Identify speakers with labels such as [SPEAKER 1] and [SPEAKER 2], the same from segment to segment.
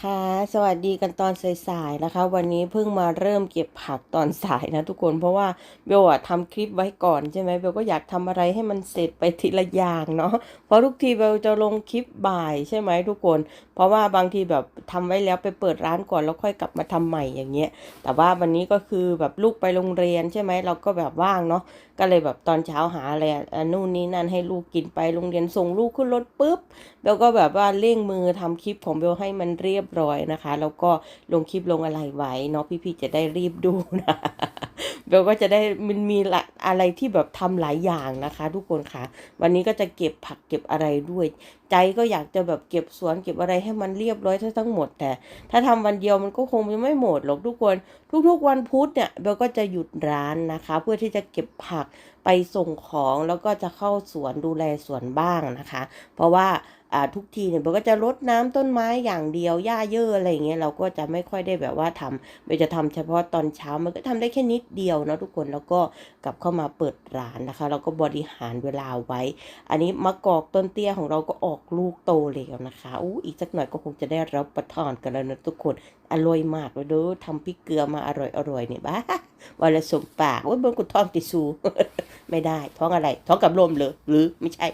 [SPEAKER 1] ค่ะ สวัสดีกันตอนสายๆนะคะ วันนี้เพิ่งมาเริ่มเก็บผักตอนสายนะทุกคนเพราะว่าเบลอะทำคลิปไว้ก่อนใช่ไหมเบลก็อยากทำอะไรให้มันเสร็จไปทีละอย่างเนาะเพราะทุกทีเบลจะลงคลิปบ่ายใช่ไหมทุกคน เพราะว่าบางทีแบบทำไว้แล้วไปเปิดร้านก่อนแล้วค่อยกลับมาทำใหม่อย่างเงี้ยแต่ว่าวันนี้ก็คือแบบลูกไปโรงเรียนใช่ไหมเราก็แบบว่างเนาะ ก็เลยแบบตอนเช้าหาอะไรอะนู่นนี่นั่นให้ลูกกินไปโรงเรียนส่งลูกขึ้นรถปุ๊บเบลก็แบบว่าเร่งมือทำคลิปของเบลให้มันเรียบร้อยนะคะ แล้วก็ลงคลิปลงอะไรไว้เนาะพี่ๆจะได้รีบดูนะเบลก็จะได้มันมีละอะไรที่แบบทำหลายอย่างนะคะ ทุกคนค่ะ วันนี้ก็จะเก็บผักเก็บอะไรด้วย ใจก็อยากจะแบบเก็บสวนเก็บอะไรให้มันเรียบร้อยทั้งหมด แต่ถ้าทำวันเดียวมันก็คงจะไม่หมดหรอกทุกคน ทุกๆวันพุธเนี่ยเบลก็จะหยุดร้านนะคะ เพื่อที่จะเก็บผักไปส่งของแล้วก็จะเข้าสวนดูแลสวนบ้างนะคะ เพราะว่า ทุกทีเนี่ยเบลก็จะรดน้ำต้นไม้อย่างเดียวหญ้าเยอะอะไรอย่างเงี้ยเราก็จะไม่ค่อยได้แบบว่าทำเบลจะทำเฉพาะตอนเช้ามันก็ทำได้แค่นิดเดียวเนาะทุกคนแล้วก็กลับเข้ามาเปิดร้านนะคะแล้วก็บริหารเวลาไว้ อันนี้มะกอกต้นเตี้ยของเราก็ออกลูกโตแล้วนะคะอู้อีกสักหน่อยก็คงจะได้รับประทานกันแล้วนะทุกคนอร่อยมากเลยเด้อทำพริกเกลือมาอร่อยอร่อยเนี่ยบ้าวันละสมปากโอ้ยเบิ่งกูท้องติดสูไม่ได้ ท้องอะไร ท้องกับลมเลยหรือไม่ใช่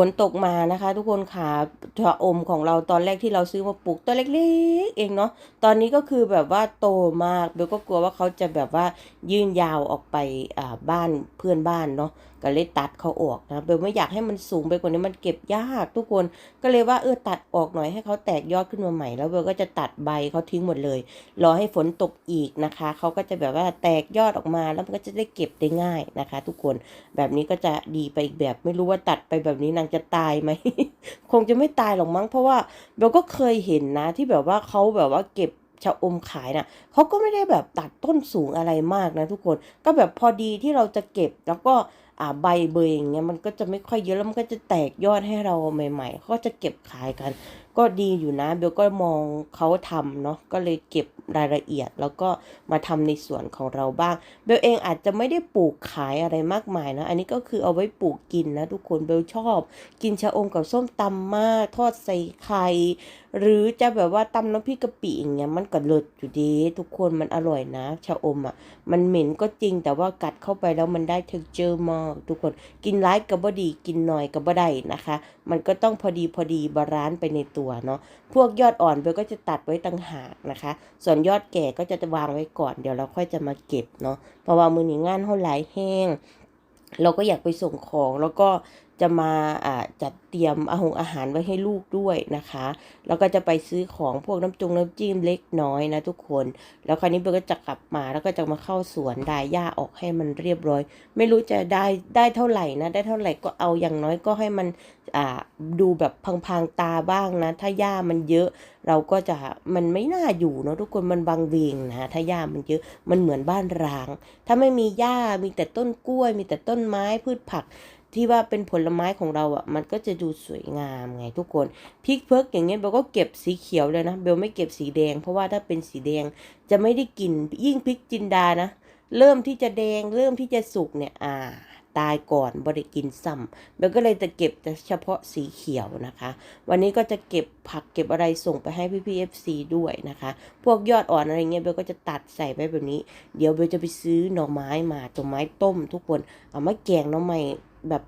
[SPEAKER 1] ฝนตกมานะคะ ทุกคนค่ะชะอมของเราตอนแรกที่เราซื้อมาปลูกตัวเล็ก ๆ เองเนาะตอนนี้ก็คือแบบว่าโตมากเบลก็กลัวว่าเขาจะแบบว่ายื่นยาวออกไปอ่าบ้านเพื่อนบ้านเนาะก็เลยตัดเขาออกนะเบลไม่อยากให้มันสูงไปกว่านี้มันเก็บยากทุกคนก็เลยว่าเออตัดออกหน่อยให้เขาแตกยอดขึ้นมาใหม่ แล้วเบลก็จะตัดใบเขาทิ้งหมดเลย รอให้ฝนตกอีกนะคะเขาก็จะแบบว่าแตกยอดออกมาแล้วมันก็จะได้เก็บได้ง่ายนะคะ ทุกคนแบบนี้ก็จะดีไปอีกแบบไม่รู้ว่าตัดไปแบบนี้นางจะตายไหมคงจะไม่ตายหรอกมั้งเพราะว่าเบลก็เคยเห็นนะที่แบบว่าเขาแบบว่าเก็บชะอมขายนะ่ะเขาก็ไม่ได้แบบตัดต้นสูงอะไรมากนะทุกคน ก็แบบพอดีที่เราจะเก็บแล้วก็ ใบเบยอย่างเงี้ยมันก็จะไม่ค่อยเยอะแล้วมันก็จะแตกยอดให้เราใหม่ๆเขาก็จะเก็บขายกัน ก็ดีอยู่นะเบลก็มองเขาทำเนาะก็เลยเก็บรายละเอียด แล้วก็มาทำในส่วนของเราบ้าง เบลเองอาจจะไม่ได้ปลูกขายอะไรมากมายนะ อันนี้ก็คือเอาไว้ปลูกกินนะทุกคนเบลชอบ กินชะอมกับส้มตำมากทอดใส่ไข่หรือจะแบบว่าตำน้ำพริกกะปิอย่างเงี้ยมันก็เลิศอยู่ดี ทุกคนมันอร่อยนะชะอมอะ มันเหม็นก็จริงแต่ว่ากัดเข้าไปแล้วมันได้เท็กเจอร์มากทุกคนกินร้ายกับบดีกินหน่อยกับบได้นะคะ มันก็ต้องพอดีพอดีบาลานซ์ไปในตัวเนาะพวกยอดอ่อนเบลก็จะตัดไว้ต่างหากนะคะ ส่วนยอดแก่ก็จะวางไว้ก่อนเดี๋ยวเราค่อยจะมาเก็บเนาะเพราะว่ามือหนีงานเท่าไหลายแห้งเราก็อยากไปส่งของแล้วก็ จะมาจัดเตรียมอาหงอาหารไว้ให้ลูกด้วยนะคะ แล้วก็จะไปซื้อของพวกน้ำจุงน้ำจิ้มเล็กน้อยนะทุกคน แล้วคราวนี้เบลก็จะกลับมาแล้วก็จะมาเข้าสวนดายหญ้าออกให้มันเรียบร้อย ไม่รู้จะได้ได้เท่าไหร่นะได้เท่าไหร่ก็เอาอย่างน้อยก็ให้มันดูแบบพังๆตาบ้างนะ ถ้าหญ้ามันเยอะเราก็จะมันไม่น่าอยู่เนาะทุกคนมันบางเวงนะถ้าหญ้ามันเยอะมันเหมือนบ้านร้าง ถ้าไม่มีหญ้ามีแต่ต้นกล้วย มีแต่ต้นไม้พืชผัก ที่ว่าเป็นผลไม้ของเราอะมันก็จะดูสวยงามไงทุกคนพริกเพิกอย่างเงี้ยเบลก็เก็บสีเขียวเลยนะเบลไม่เก็บสีแดง เพราะว่าถ้าเป็นสีแดงจะไม่ได้กินยิ่งพริกจินดานะ เริ่มที่จะแดงเริ่มที่จะสุกเนี่ยอ่า ตายก่อนบริกินซ้ำเบลก็เลยจะเก็บแต่เฉพาะสีเขียวนะคะ วันนี้ก็จะเก็บผักเก็บอะไรส่งไปให้พี่พีเอฟซีด้วยนะคะ พวกยอดอ่อนอะไรเงี้ยเบลก็จะตัดใส่ไปแบบนี้ เดี๋ยวเบลจะไปซื้อหน่อไม้มาตัวไม้ต้มทุกคนเอามาแกงหน่อไม้แบบ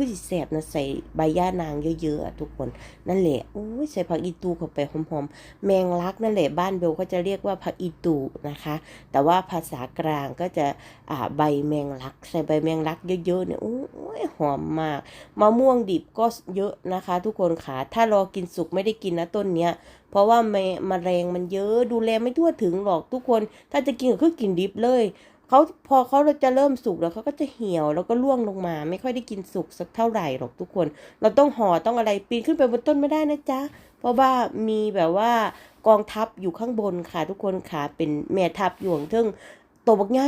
[SPEAKER 1] คือสิแสบนะใส่ใบย่านางเยอะๆทุกคน นั่นแหละโอ้ยใส่ผักอีตูเข้าไปหอมๆ แมงลักนั่นแหละบ้านเบลก็จะเรียกว่าผักอีตูนะคะ แต่ว่าภาษากลางก็จะอ่าใบแมงลัก ใส่ใบแมงลักเยอะๆเนี่ยโอ้ยหอมมากมะม่วงดิบก็เยอะนะคะ ทุกคนค่ะถ้ารอกินสุกไม่ได้กินนะต้นเนี้ยเพราะว่าแมมแมลงมันเยอะดูแลไม่ทั่วถึงหรอกทุกคน ถ้าจะกินก็คือกินดิบเลย เขาพอเขาจะเริ่มสุกแล้วเขาก็จะเหี่ยวแล้วก็ร่วงลงมา ไม่ค่อยได้กินสุกสักเท่าไหร่หรอกทุกคน เราต้องห่อต้องอะไรปีนขึ้นไปบนต้นไม่ได้นะจ๊ะเพราะว่ามีแบบว่ากองทัพอยู่ข้างบนค่ะทุกคนค่ะเป็นแม่ทัพอยู่งทึ่งโตบักไง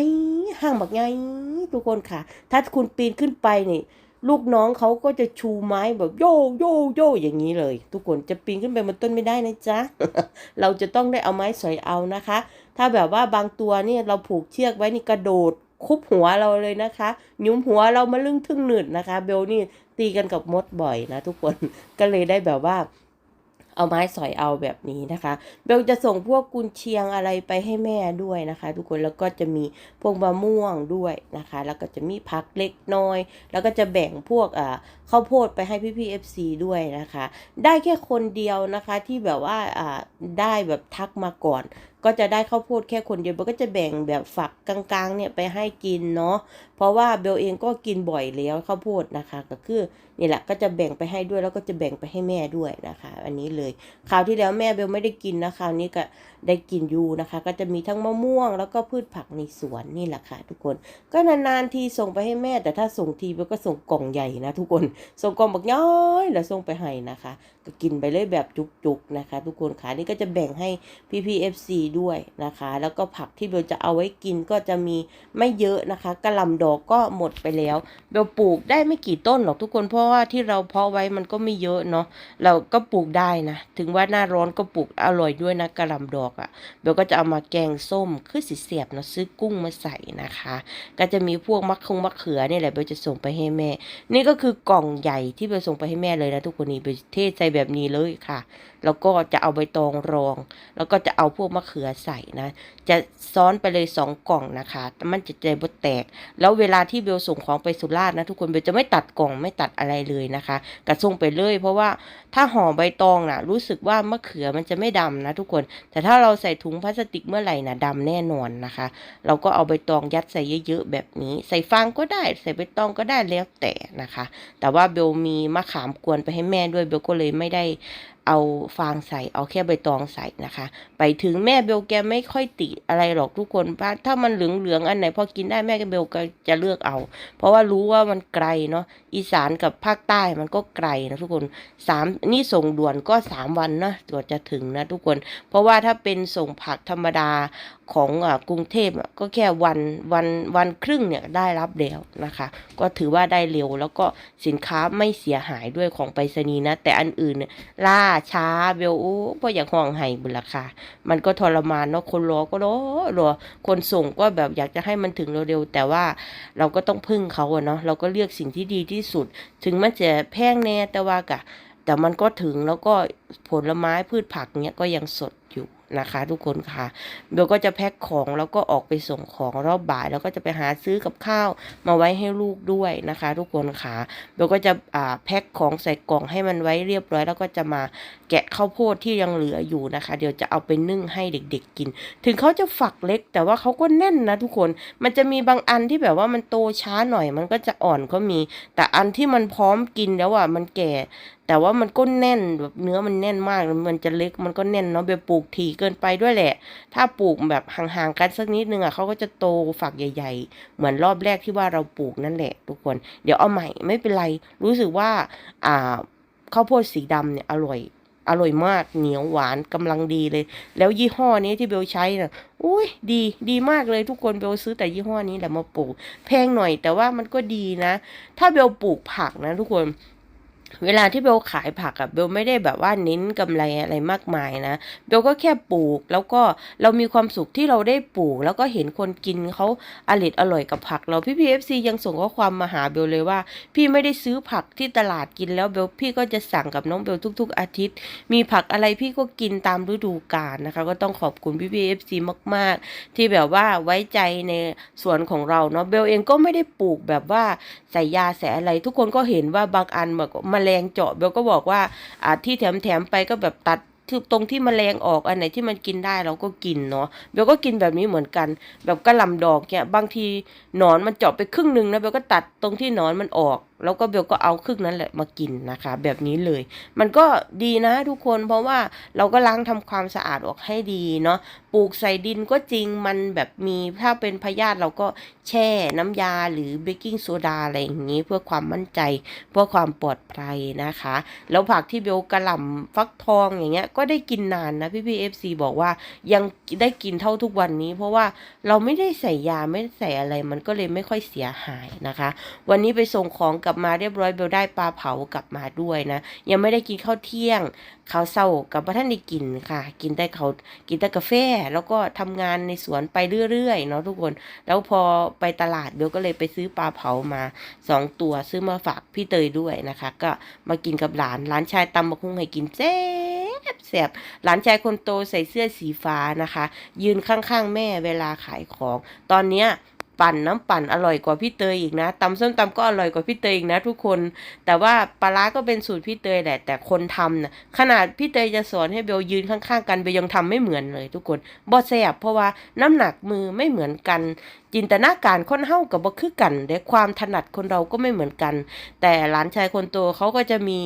[SPEAKER 1] ห่างบักไงทุกคนค่ะ ถ้าคุณปีนขึ้นไปนี่ลูกน้องเขาก็จะชูไม้แบบโยโยโยอย่างนี้เลย ทุกคนจะปีนขึ้นไปบนต้นไม่ได้นะจ๊ะ เราจะต้องได้เอาไม้สอยเอานะคะ ถ้าแบบว่าบางตัวเนี่ยเราผูกเชือกไว้นี่กระโดดคุบหัวเราเลยนะคะยุ้มหัวเรามาลึงทึ่งหนืดนะคะ เบลนี่ตีกันกับมดบ่อยนะ ทุกคนก็เลยได้แบบว่า เอาไม้สอยเอาแบบนี้นะคะ เบลจะส่งพวกกุนเชียงอะไรไปให้แม่ด้วยนะคะ ทุกคนแล้วก็จะมีพวกมะม่วงด้วยนะคะ แล้วก็จะมีผักเล็กน้อย แล้วก็จะแบ่งพวกอ่าข้าวโพดไปให้พี่พี่เอฟซีด้วยนะคะ ได้แค่คนเดียวนะคะที่แบบว่าอ่าได้แบบทักมาก่อน ก็จะได้ข้าวโพดแค่คนเดียวเบลก็จะแบ่งแบบฝักกลางๆเนี่ยไปให้กินเนาะเพราะว่าเบลเองก็กินบ่อยแล้วข้าวโพดนะคะ ก็คือนี่แหละก็จะแบ่งไปให้ด้วยแล้วก็จะแบ่งไปให้แม่ด้วยนะคะ อันนี้เลยคราวที่แล้วแม่เบลไม่ได้กินนะคราวนี้ก็ ได้กินอยู่นะคะ ก็จะมีทั้งมะม่วง แล้วก็พืชผักในสวนนี่แหละค่ะทุกคน ก็นานๆทีส่งไปให้แม่ แต่ถ้าส่งทีเบลก็ส่งกล่องใหญ่นะทุกคน ส่งกล่องบักย้อยแล้วส่งไปให้นะคะ ก็กินไปเลยแบบจุกๆนะคะ ทุกคนค่ะนี่ก็จะแบ่งให้พี่พีเอฟซีด้วยนะคะ แล้วก็ผักที่เบลจะเอาไว้กินก็จะมีไม่เยอะนะคะกระลำดอกก็หมดไปแล้วเบลปลูกได้ไม่กี่ต้นหรอกทุกคนเพราะว่าที่เราเพาะไว้มันก็ไม่เยอะเนาะเราก็ปลูกได้นะ ถึงว่าหน้าร้อนก็ปลูกอร่อยด้วยนะกระลำดอกอะ่ะเบลก็จะเอามาแกงส้มคือสีเสียบเนาะซื้อกุ้งมาใส่นะคะ ก็จะมีพวกมะคงมะเขือนี่แหละเบลจะส่งไปให้แม่ นี่ก็คือกล่องใหญ่ที่เบลส่งไปให้แม่เลยนะทุกคนนี่เบลเทใส่แบบนี้เลยค่ะ แล้วก็จะเอาใบตองรอง แล้วก็จะเอาพวกมะเขือใส่นะ จะซ้อนไปเลยสองกล่องนะคะแต่มันจะใจบดแตก แล้วเวลาที่เบลส่งของไปสุราษฎร์นะทุกคนเบลจะไม่ตัดกล่องไม่ตัดอะไรเลยนะคะกระส่งไปเลย เพราะว่าถ้าห่อใบตองน่ะรู้สึกว่ามะเขือมันจะไม่ดำนะทุกคนแต่ถ้าเราใส่ถุงพลาสติกเมื่อไหร่นะดำแน่นอนนะคะ เราก็เอาใบตองยัดใส่เยอะๆแบบนี้ ใส่ฟางก็ได้ใส่ใบตองก็ได้แล้วแต่นะคะ แต่ว่าเบลมีมะขามกวนไปให้แม่ด้วยเบลก็เลยไม่ได้ เอาฟางใส่เอาแค่ใบตองใส่นะคะ ไปถึงแม่เบลแกไม่ค่อยติอะไรหรอกทุกคนเพราถ้ามันเหลืองๆอันไหนพอกินได้แม่กับเบลก็จะเลือกเอา เพราะว่ารู้ว่ามันไกลเนาะอีสานกับภาคใต้มันก็ไกลนะทุกคนสามนี่ส่งด่วนก็สามวันนะกว่าจะถึงนะทุกคน เพราะว่าถ้าเป็นส่งผักธรรมดาของอกรุงเทพก็แค่วันวันวันครึ่งเนี่ยได้รับแล้วนะคะ ก็ถือว่าได้เร็วแล้วก็สินค้าไม่เสียหายด้วยของไปรษณีย์นะ แต่อันอื่นเนี่ยล่าช้าเบลโอ้พออยากห่วงไห้บุญราคามันก็ทรมานเนาะคนรอก็รอรอคนส่งก็แบบอยากจะให้มันถึงเร็วๆแต่ว่าเราก็ต้องพึ่งเขาเนาะเราก็เลือกสิ่งที่ดีที่สุด ถึงมันจะแพงแน่แต่ว่ากะแต่มันก็ถึงแล้วก็ผลไม้พืชผักเนี้ยก็ยังสดอยู่ นะคะ ทุกคนค่ะเบลก็จะแพ็คของแล้วก็ออกไปส่งของรอบบ่าย แล้วก็จะไปหาซื้อกับข้าวมาไว้ให้ลูกด้วยนะคะ ทุกคนค่ะเบลก็จะอ่าแพ็คของใส่กล่องให้มันไว้เรียบร้อย แล้วก็จะมาแกะข้าวโพดที่ยังเหลืออยู่นะคะ เดี๋ยวจะเอาไปนึ่งให้เด็ก ๆกิน ถึงเขาจะฝักเล็ก แต่ว่าเขาก็แน่นนะทุกคนมันจะมีบางอันที่แบบว่ามันโตช้าหน่อยมันก็จะอ่อนก็มี แต่อันที่มันพร้อมกินแล้วอะมันแก่แต่ว่ามันก็แน่นแบบเนื้อมันแน่นมาก มันจะเล็กมันก็แน่นเนาะเบลปลูกถี่เกินไปด้วยแหละ ถ้าปลูกแบบห่างๆกันสักนิดนึงอะเขาก็จะโตฝักใหญ่ ๆ เหมือนรอบแรกที่ว่าเราปลูกนั่นแหละ ทุกคน เดี๋ยวเอาใหม่ไม่เป็นไร รู้สึกว่า อ่าข้าวโพดสีดำเนี่ยอร่อยอร่อยมากเหนียวหวานกำลังดีเลย แล้วยี่ห้อนี้ที่เบลใช้น่ะอุ้ยดีดีมากเลยทุกคนเบลซื้อแต่ยี่ห้อนี้แหละมาปลูก แพงหน่อยแต่ว่ามันก็ดีนะ ถ้าเบลปลูกผักนะทุกคน เวลาที่เบลขายผักอะเบลไม่ได้แบบว่าเน้นกำไรอะไรมากมายนะ เบลก็แค่ปลูก แล้วก็เรามีความสุขที่เราได้ปลูก แล้วก็เห็นคนกินเขาอร่อยอร่อยกับผัก เราพี่พีเอฟซียังส่งข้อความมาหาเบลเลยว่า พี่ไม่ได้ซื้อผักที่ตลาดกินแล้วเบลพี่ก็จะสั่งกับน้องเบลทุก ๆ อาทิตย์ มีผักอะไรพี่ก็กินตามฤดูกาลนะคะ ก็ต้องขอบคุณพี่พีเอฟซีมาก ๆ ที่แบบว่าไว้ใจในสวนของเราเนาะเบลเองก็ไม่ได้ปลูกแบบว่าใส่ยาใส่อะไร ทุกคนก็เห็นว่าบางอันแบบมันแมลงเจาะเบลก็บอกว่าอ่าที่แถมๆไปก็แบบตัดคือตรงที่มแมลงออกอันไหนที่มันกินได้เราก็กินเนาะเบลก็กินแบบนี้เหมือนกัน แบบกระลำดอกเนี่ยบางทีหนอนมันเจาะไปครึ่งหนึ่งนะเบลก็ตัดตรงที่หนอนมันออก แล้วก็เบลก็เอาครึ่งนั้นแหละมากินนะคะ แบบนี้เลย มันก็ดีนะทุกคนเพราะว่าเราก็ล้างทำความสะอาดออกให้ดีเนาะปลูกใส่ดินก็จริงมันแบบมีถ้าเป็นพยาธิเราก็แช่น้ำยาหรือเบกกิ้งโซดาอะไรอย่างนี้ เพื่อความมั่นใจ เพื่อความปลอดภัยนะคะ แล้วผักที่เบลกระหล่ำฟักทองอย่างเงี้ยก็ได้กินนานนะพี่พี่เอฟซีบอกว่ายังได้กินเท่าทุกวันนี้ เพราะว่าเราไม่ได้ใส่ยาไม่ได้ใส่อะไรมันก็เลยไม่ค่อยเสียหายนะคะ วันนี้ไปส่งของกับลับมาเรียบร้อยเบลได้ปลาเผากลับมาด้วยนะ ยังไม่ได้กินข้าวเที่ยงข้าวเช้ากับพระท่านได้กินค่ะ กินได้เขากินแต่กาแฟ แล้วก็ทำงานในสวนไปเรื่อยๆเนาะทุกคน แล้วพอไปตลาดเบลก็เลยไปซื้อปลาเผามาสองตัวซื้อมาฝากพี่เตยด้วยนะคะ ก็มากินกับหลานหลานชายตำบักหุ่งให้กินแซ่บแซ่บหลานชายคนโตใส่เสื้อสีฟ้านะคะ ยืนข้างๆ แม่เวลาขายของ ตอนเนี้ย ปั่นน้ำปั่นอร่อยกว่าพี่เตยอีกนะตำส้มตำก็อร่อยกว่าพี่เตยอีกนะทุกคน แต่ว่าปลาร้าก็เป็นสูตรพี่เตยแหละ แต่คนทำนะขนาดพี่เตยจะสอนให้เบลยืนข้างๆ กันเบลยังทำไม่เหมือนเลย ทุกคนบอแสบเพราะว่าน้ำหนักมือไม่เหมือนกัน จินตนาการคนเฮากับบ่คือกันแต่ความถนัดคนเราก็ไม่เหมือนกัน แต่หลานชายคนโตเขาก็จะมี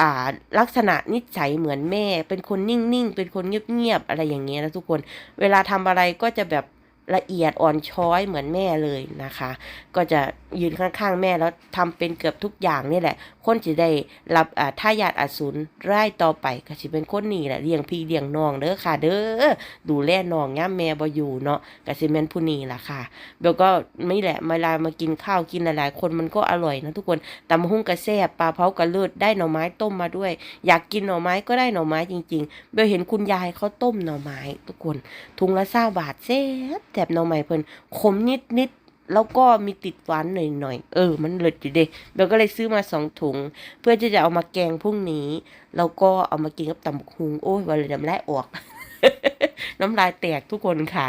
[SPEAKER 1] อ่าลักษณะนิสัยเหมือนแม่ เป็นคนนิ่งๆเป็นคนเงียบๆอะไรอย่างเงี้ยนะทุกคน เวลาทำอะไรก็จะแบบ ละเอียดอ่อนช้อยเหมือนแม่เลยนะคะ ก็จะยืนข้างๆแม่แล้วทำเป็นเกือบทุกอย่างนี่แหละ คนจะได้รับอ่าทายาดอสูรไร่ต่อไปก็สิเป็นคนนี้แหละเลี้ยงพี่เลี้ยงน้องเด้อค่ะ เด้อดูแลน้องย่าแม่บ่อยู่เนาะก็สิแม่นผู้นี้ล่ะค่ะเบลก็ไม่แหละเวลามากินข้าวกินหลายๆ คนมันก็อร่อยนะทุกคนตำหุ่งกระแซบปลาเผากระเลิศได้หน่อไม้ต้มมาด้วย อยากกินหน่อไม้ก็ได้หน่อไม้จริงๆเบลเห็นคุณยายเขาต้มหน่อไม้ทุกคนถุงละเศร้าบาทแซ่บแซ่บหน่อไม้เพิ่นขมนิดๆ แล้วก็มีติดหวานหน่อยๆ เออ มันเลิศอยู่เด้เบลก็เลยซื้อมาสองถุง เพื่อที่จะเอามาแกงพรุ่งนี้ แล้วก็เอามากินกับตำบักหุ่งโอ้ยวันเลยน้ำลายออก น้ำลายแตกทุกคนค่ะ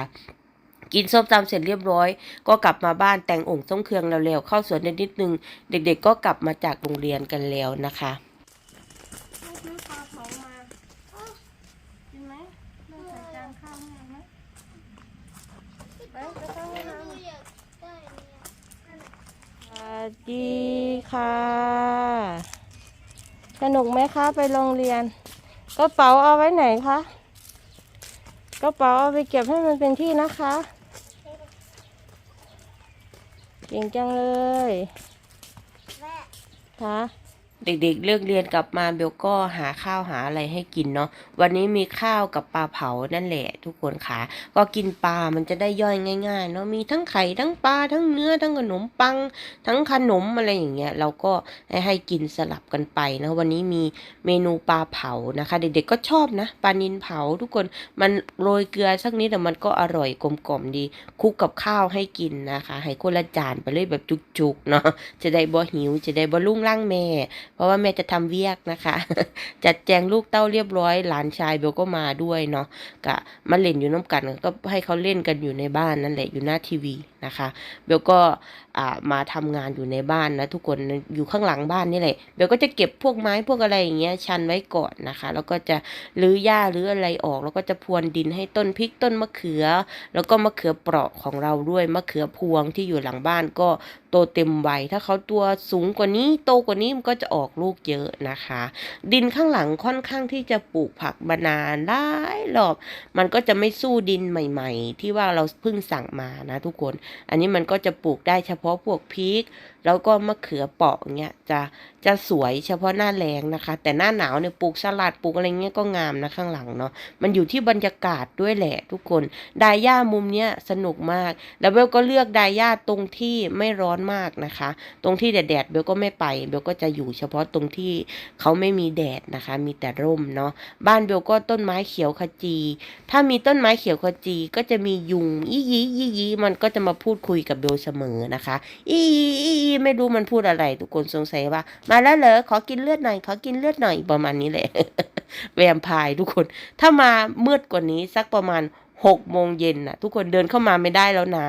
[SPEAKER 1] กินส้มตำเสร็จเรียบร้อย ก็กลับมาบ้านแต่งองค์ทรงเครื่องแล้วๆ เข้าสวนนิดนึง เด็กๆก็กลับมาจากโรงเรียนกันแล้วนะคะ
[SPEAKER 2] ไม่ซื้อปลาเผามาอ้าวกินไหมแม่ใส่จานข้าวให้ไหมไปไปเข้าห้องน้ำ
[SPEAKER 1] สวัสดีค่ะ สนุกไหมคะ ไปโรงเรียน กระเป๋าเอาไว้ไหนคะ กระเป๋าเอาไปเก็บให้มันเป็นที่นะคะ เก่งจังเลยคะ เด็กๆเลิกเรียนกลับมาเบลก็หาข้าวหาอะไรให้กินเนาะวันนี้มีข้าวกับปลาเผานั่นแหละทุกคนค่ะ ก็กินปลามันจะได้ย่อยง่าย ๆ เนาะมีทั้งไข่ทั้งปลาทั้งเนื้อทั้งขนมปัง ทั้งขนมอะไรอย่างเงี้ยเราก็ให้ให้กินสลับกันไปนะวันนี้มีเมนูปลาเผานะคะ เด็กๆก็ชอบนะปลานินเผาทุกคนมันโรยเกลือสักนิดแต่มันก็อร่อยกลมๆดีคุกกับข้าวให้กินนะคะ ให้คนละจานไปเลยแบบจุกๆเนาะจะได้บ่หิวจะได้บ่ลุ่งร่างแม่เพราะว่าแม่จะทำเวียกนะคะ จัดแจงลูกเต้าเรียบร้อย หลานชายเบลก็มาด้วยเนาะกะมาเล่นอยู่น้ำกันก็ให้เขาเล่นกันอยู่ในบ้านนั่นแหละอยู่หน้าทีวีนะคะเบลก็มาทำงานอยู่ในบ้านนะทุกคนอยู่ข้างหลังบ้านนี่แหละเบลก็จะเก็บพวกไม้พวกอะไรอย่างเงี้ยชันไว้ก่อนนะคะ แล้วก็จะรื้อหญ้ารื้ออะไรออก แล้วก็จะพรวนดินให้ต้นพริกต้นมะเขือ แล้วก็มะเขือเปราะของเราด้วยมะเขือพวงที่อยู่หลังบ้านก็โตเต็มวัยถ้าเขาตัวสูงกว่านี้โตกว่านี้มันก็จะออกลูกเยอะนะคะ ดินข้างหลังค่อนข้างที่จะปลูกผักมานานได้รอบ มันก็จะไม่สู้ดินใหม่ ๆ ที่ว่าเราเพิ่งสั่งมานะทุกคน อันนี้มันก็จะปลูกได้เฉพาะพวกพริก แล้วก็มะเขือเปราะเงี้ยจะ จะสวยเฉพาะหน้าแรงนะคะ แต่หน้าหนาวเนี่ยปลูกสลัดปลูกอะไรเงี้ยก็งามนะข้างหลังเนาะมันอยู่ที่บรรยากาศด้วยแหละทุกคนไดาย่ามุมเนี้ยสนุกมาก แล้วเบลก็เลือกไดาย่าตรงที่ไม่ร้อนมากนะคะ ตรงที่แดดๆเบลก็ไม่ไปเบลก็จะอยู่เฉพาะตรงที่เขาไม่มีแดดนะคะ มีแต่ร่มเนาะบ้านเบลก็ต้นไม้เขียวขจี ถ้ามีต้นไม้เขียวขจีก็จะมียุงยี่ยี่ยี่ยี่มันก็จะมาพูดคุยกับเบลเสมอนะคะ อีอีอีไม่รู้มันพูดอะไร ทุกคนสงสัยว่ามาาแล้วเหรอขอกินเลือดหน่อยขอกินเลือดหน่อยประมาณนี้แหละแวมพร์ทุกคน ถ้ามามืดกว่านี้สักประมาณหกโมงเย็นน่ะ ทุกคนเดินเข้ามาไม่ได้แล้วนะ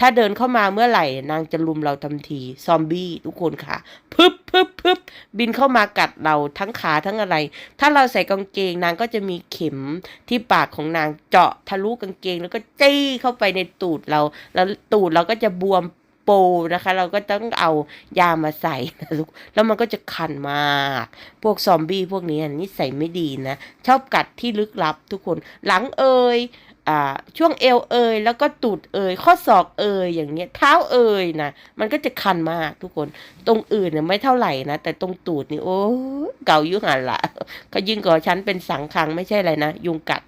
[SPEAKER 1] ถ้าเดินเข้ามาเมื่อไหร่ นางจะลุมเราทันทีซอมบี้ทุกคนค่ะพึบพึบพึบบินเข้ามากัดเราทั้งขาทั้งอะไร ถ้าเราใส่กางเกงนางก็จะมีเข็มที่ปากของนางเจาะทะลุกางเกง แล้วก็จี้เข้าไปในตูดเรา แล้วตูดเราก็จะบวม ปนะคะ เราก็ต้องเอายามาใส่นะลูกแล้วมันก็จะคันมาก พวกซอมบี้พวกนี้นิสัยไม่ดีนะ ชอบกัดที่ลึกลับทุกคนหลังเอยอ่าช่วงเอวเอยแล้วก็ตูดเอยข้อศอกเอยอย่างเงี้ยเท้าเอยนะมันก็จะคันมากทุกคน ตรงอื่นเนี่ยไม่เท่าไหร่นะแต่ตรงตูดนี่โอ้เก่ายุ่งหันละก็ยิ่งกว่าฉันเป็นสังคังไม่ใช่อะไรนะยุงกัด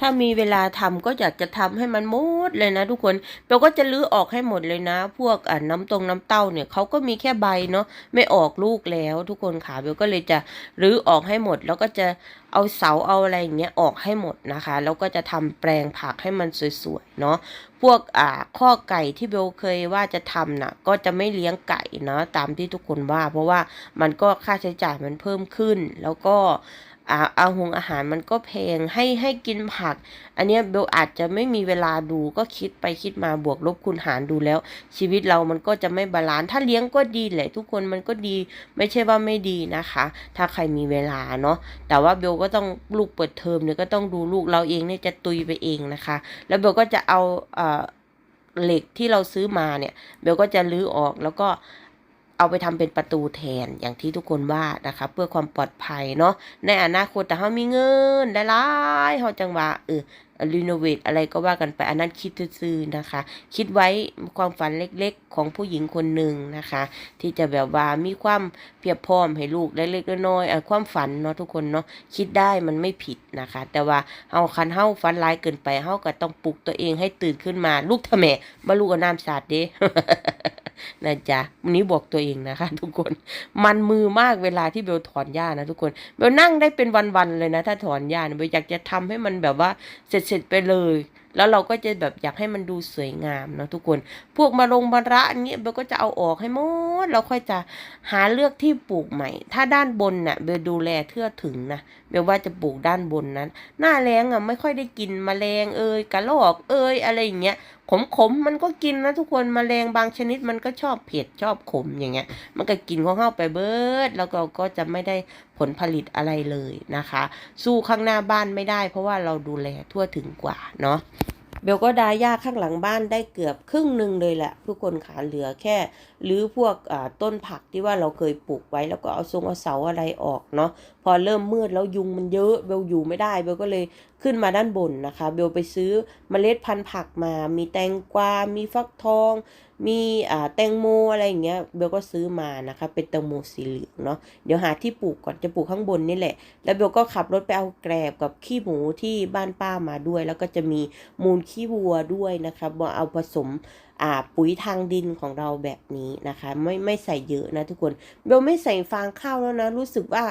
[SPEAKER 1] ถ้ามีเวลาทำก็อยากจะทำให้มันหมดเลยนะ ทุกคนเบลก็จะลื้อออกให้หมดเลยนะ พวกอ่าน้ำตรงน้ำเต้าเนี่ยเขาก็มีแค่ใบเนาะไม่ออกลูกแล้ว ทุกคนค่ะเบลก็เลยจะรื้อออกให้หมด แล้วก็จะเอาเสาเอาอะไรอย่างเงี้ยออกให้หมดนะคะ แล้วก็จะทำแปลงผักให้มันสวยๆเนาะพวกอ่าข้อไก่ที่เบลเคยว่าจะทำน่ะ ก็จะไม่เลี้ยงไก่เนาะตามที่ทุกคนว่า เพราะว่ามันก็ค่าใช้จ่ายมันเพิ่มขึ้นแล้วก็ อาอาหงอาหารมันก็แพงให้ให้กินผัก อันเนี้ยเบลอาจจะไม่มีเวลาดูก็คิดไปคิดมาบวกลบคูณหารดูแล้ว ชีวิตเรามันก็จะไม่บาลานซ์ถ้าเลี้ยงก็ดีแหละทุกคนมันก็ดี ไม่ใช่ว่าไม่ดีนะคะ ถ้าใครมีเวลาเนาะแต่ว่าเบลก็ต้องลูกเปิดเทอมเนี่ยก็ต้องดูลูกเราเองเนี่ยจะตุยไปเองนะคะ แล้วเบลก็จะเอาเอ่อเหล็กที่เราซื้อมาเนี่ยเบลก็จะลื้อออกแล้วก็ เอาไปทำเป็นประตูแทนอย่างที่ทุกคนว่านะคะ เพื่อความปลอดภัยเนาะในอนาคตแต่เขามีเงินได้หลายเขาจังหว่าเออรีโนเวทอะไรก็ว่ากันไปอันนั้นคิดซื่อนะคะ คิดไว้ความฝันเล็กๆ ของผู้หญิงคนหนึ่งนะคะ ที่จะแบบว่ามีความเพียบพร้อมให้ลูกเล็กๆน้อยๆความฝันเนาะทุกคนเนาะคิดได้มันไม่ผิดนะคะ แต่ว่าเฮาคันเฮาฝันร้ายเกินไปเฮาก็ต้องปลุกตัวเองให้ตื่นขึ้นมาลูกทำแม่มาลูกกับน้ำสาดเด้ นะจ๊ะวันนี้บอกตัวเองนะคะ ทุกคน มันมือมากเวลาที่เบลถอนหญ้านะทุกคนเบลนั่งได้เป็นวันๆเลยนะ ถ้าถอนหญ้าเบลอยากจะทำให้มันแบบว่าเสร็จๆไปเลย แล้วเราก็จะแบบอยากให้มันดูสวยงามนะทุกคน พวกมาลงมาระอันนี้เบลก็จะเอาออกให้หมดเราค่อยจะหาเลือกที่ปลูกใหม่ ถ้าด้านบนน่ะเบลดูแลเทื่อถึงนะเบลว่าจะปลูกด้านบนนั้น หน้าแรงอะไม่ค่อยได้กินแมลงเอ่ยกระรอกเอ่ยอะไรอย่างเงี้ย ขมขมๆมันก็กินนะทุกคนมแมลงบางชนิดมันก็ชอบเผ็ดชอบขมอย่างเงี้ย มันก็กินของเข้าไปเบิด แล้วก็ก็จะไม่ได้ผลผลิตอะไรเลยนะคะ สู้ข้างหน้าบ้านไม่ได้ เพราะว่าเราดูแลทั่วถึงกว่าเนาะ เบลก็ดาหญ้าข้างหลังบ้านได้เกือบครึ่งหนึ่งเลยแหละทุกคนขาเหลือแค่หรือพวกต้นผักที่ว่าเราเคยปลูกไว้แล้วก็เอาทรงเอาเสาอะไรออกเนาะพอเริ่มมืดแล้วยุงมันเยอะเบลอยู่ไม่ได้เบลก็เลยขึ้นมาด้านบนนะคะ เบลไปซื้อเมล็ดพันธุ์ผักมา มีแตงกวา มีฟักทอง มีอ่าแตงโมอะไรอย่างเงี้ยเบลก็ซื้อมานะคะ เป็นแตงโมสีเหลืองเนาะเดี๋ยวหาที่ปลูกก่อนจะปลูกข้างบนนี่แหละ แล้วเบลก็ขับรถไปเอาแกลบกับขี้หมูที่บ้านป้ามาด้วย แล้วก็จะมีมูลขี้วัวด้วยนะคะมาเอาผสมอ่าปุ๋ยทางดินของเราแบบนี้นะคะ ไม่ไม่ใส่เยอะนะทุกคนเบลไม่ใส่ฟางข้าวแล้วนะ รู้สึกว่า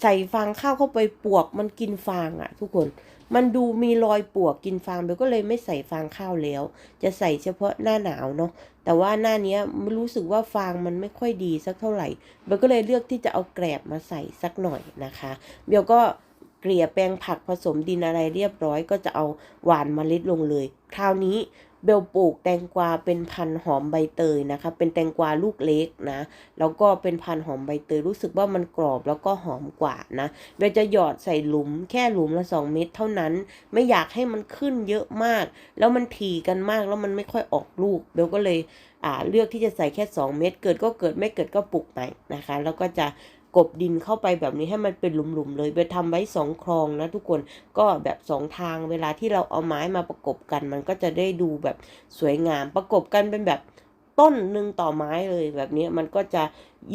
[SPEAKER 1] ใส่ฟางข้าวเข้าไปปวกมันกินฟางอะทุกคน มันดูมีรอยปวกกินฟางเบลก็เลยไม่ใส่ฟางข้าวแล้ว จะใส่เฉพาะหน้าหนาวเนาะแต่ว่าหน้านี้รู้สึกว่าฟางมันไม่ค่อยดีสักเท่าไหร่เบลก็เลยเลือกที่จะเอาแกลบมาใส่สักหน่อยนะคะเบลก็เกลี่ยแปลงผักผสมดินอะไรเรียบร้อย ก็จะเอาหวานเมล็ดลงเลย คราวนี้ เบลปลูกแตงกวาเป็นพันธุ์หอมใบเตยนะคะ เป็นแตงกวาลูกเล็กนะ แล้วก็เป็นพันธุ์หอมใบเตยรู้สึกว่ามันกรอบแล้วก็หอมกว่านะเบลจะหยอดใส่หลุมแค่หลุมละสองเม็ดเท่านั้น ไม่อยากให้มันขึ้นเยอะมาก แล้วมันถี่กันมากแล้วมันไม่ค่อยออกลูกเบลก็เลยอ่าเลือกที่จะใส่แค่ 2 เม็ดเกิดก็เกิดไม่เกิดก็ปลูกใหม่นะคะ แล้วก็จะ กบดินเข้าไปแบบนี้ให้มันเป็นหลุมๆเลยไปทำไว้สองคลองนะทุกคนก็แบบสองทางเวลาที่เราเอาไม้มาประกบกัน มันก็จะได้ดูแบบสวยงามประกบกันเป็นแบบต้นหนึ่งต่อไม้เลยแบบนี้มันก็จะ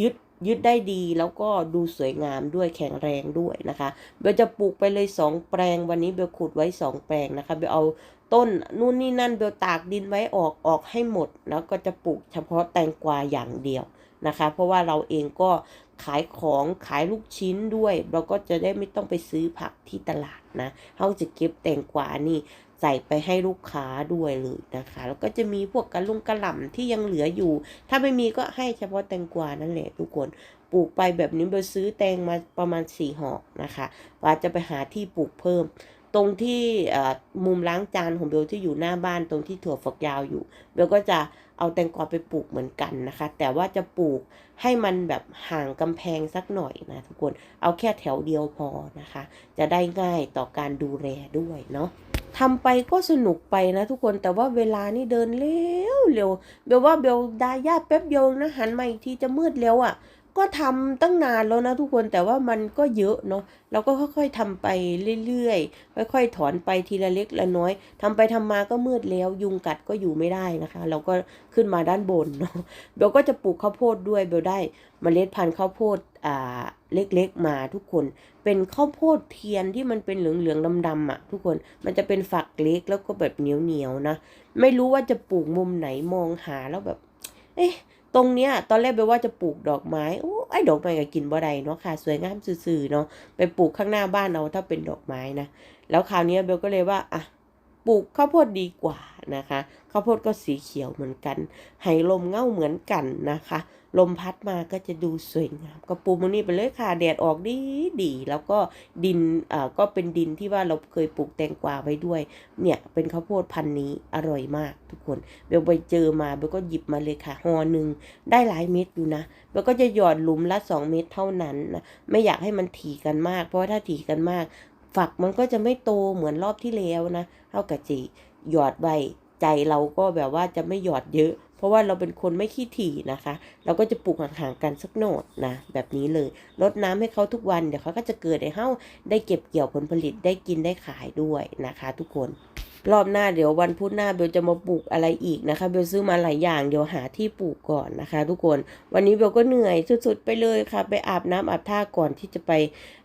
[SPEAKER 1] ยึดยึดได้ดีแล้วก็ดูสวยงามด้วยแข็งแรงด้วยนะคะเบลจะปลูกไปเลยสองแปลงวันนี้เบลขุดไว้สองแปลงนะคะเบลเอาต้นนู่นนี่นั่นเบลตากดินไว้ออกออกให้หมด แล้วก็จะปลูกเฉพาะแตงกวาอย่างเดียวนะคะ เพราะว่าเราเองก็ ขายของขายลูกชิ้นด้วย เราก็จะได้ไม่ต้องไปซื้อผักที่ตลาดนะเขาจะเก็บแตงกวานี่ใส่ไปให้ลูกค้าด้วยเลยนะคะ แล้วก็จะมีพวกกระลุงกระหล่ำที่ยังเหลืออยู่ ถ้าไม่มีก็ให้เฉพาะแตงกวานั่นแหละทุกคนปลูกไปแบบนี้เบลซื้อแตงมาประมาณสี่หอกนะคะว่าจะไปหาที่ปลูกเพิ่ม ตรงที่มุมล้างจานของเบลที่อยู่หน้าบ้านตรงที่ถั่วฝักยาวอยู่เบลก็จะเอาแตงกวาไปปลูกเหมือนกันนะคะ แต่ว่าจะปลูกให้มันแบบห่างกำแพงสักหน่อยนะทุกคนเอาแค่แถวเดียวพอนะคะ จะได้ง่ายต่อการดูแลด้วยเนาะทำไปก็สนุกไปนะทุกคนแต่ว่าเวลานี่เดินเร็วเร็วเบลว่าเบลดายาแป๊บเดียวนะหันมาอีกทีจะมืดแล้วอะ่ะ ก็ทำตั้งนานแล้วนะทุกคนแต่ว่ามันก็เยอะเนาะเราก็ค่อยๆทำไปเรื่อยๆค่อยๆถอนไปทีละเล็กละน้อยทำไปทำมาก็มืดแล้ว ยุงกัดก็อยู่ไม่ได้นะคะ เราก็ขึ้นมาด้านบนเนาะเบลก็จะปลูกข้าวโพดด้วยเบลได้เมล็ดพันธุ์ข้าวโพดอ่าเล็กๆมาทุกคน เป็นข้าวโพดเทียนที่มันเป็นเหลืองๆดำๆอะ ทุกคนมันจะเป็นฝักเล็กแล้วก็แบบเหนียวๆนะ ไม่รู้ว่าจะปลูกมุมไหนมองหาแล้วแบบ เอ๊ะ ตรงเนี้ยตอนแรกเบลว่าจะปลูกดอกไม้โอ้ไอ้ดอกไม้ก็กินบ่ได้เนาะค่ะ สวยงามซื่อๆเนาะไปปลูกข้างหน้าบ้านเราถ้าเป็นดอกไม้นะแล้วคราวนี้เบลก็เลยว่าอะปลูกข้าวโพดดีกว่า นะคะ ข้าวโพดก็สีเขียวเหมือนกัน ไหลมเง่าเหมือนกันนะคะ ลมพัดมาก็จะดูสวยงาม ก็ปลูกมันนี่ไปเลยค่ะ แดดออกดีดี แล้วก็ดินอ่าก็เป็นดินที่ว่าเราเคยปลูกแตงกวาไว้ด้วย เนี่ยเป็นข้าวโพดพันธุ์นี้อร่อยมากทุกคนเบลไปเจอมาเบลก็หยิบมาเลยค่ะห่อหนึ่งได้หลายเม็ดอยู่นะเบลก็จะหยอดหลุมละสองเม็ดเท่านั้นนะไม่อยากให้มันถี่กันมาก เพราะว่าถ้าถี่กันมากฝักมันก็จะไม่โตเหมือนรอบที่แล้วนะเท่ากับจี หยอดไว้ใจเราก็แบบว่าจะไม่หยอดเยอะ เพราะว่าเราเป็นคนไม่ขี้ถี่นะคะ เราก็จะปลูกห่างๆกันสักโหนดนะแบบนี้เลยลดน้ำให้เขาทุกวันเดี๋ยวเขาก็จะเกิดให้เฮาได้เก็บเกี่ยวผลผลิตได้กินได้ขายด้วยนะคะ ทุกคน รอบหน้าเดี๋ยววันพุธหน้าเบลจะมาปลูกอะไรอีกนะคะ เบลซื้อมาหลายอย่างเดี๋ยวหาที่ปลูกก่อนนะคะ ทุกคน วันนี้เบลก็เหนื่อยสุดๆไปเลยค่ะ ไปอาบน้ำอาบท่าก่อนที่จะไป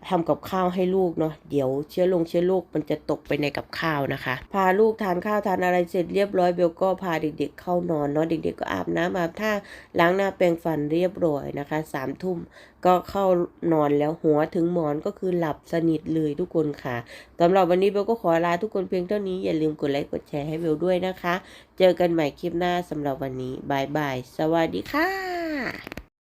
[SPEAKER 1] ทำกับข้าวให้ลูกเนาะเดี๋ยวเชื้อลงเชื้อโรคมันจะตกไปในกับข้าวนะคะ พาลูกทานข้าวทานอะไรเสร็จเรียบร้อยเบลก็พาเด็กๆเข้านอนเนาะเด็กๆก็อาบน้ำอาบท่าล้างหน้าแปรงฟันเรียบร้อยนะคะสามทุ่มก็เข้านอนแล้วหัวถึงหมอนก็คือหลับสนิทเลยทุกคนค่ะสำหรับวันนี้เบลก็ขอลาทุกคนเพียงเท่านี้อย่าลืมกดไลค์กดแชร์ให้เบลด้วยนะคะ เจอกันใหม่คลิปหน้าสำหรับวันนี้บายบายสวัสดีค่ะ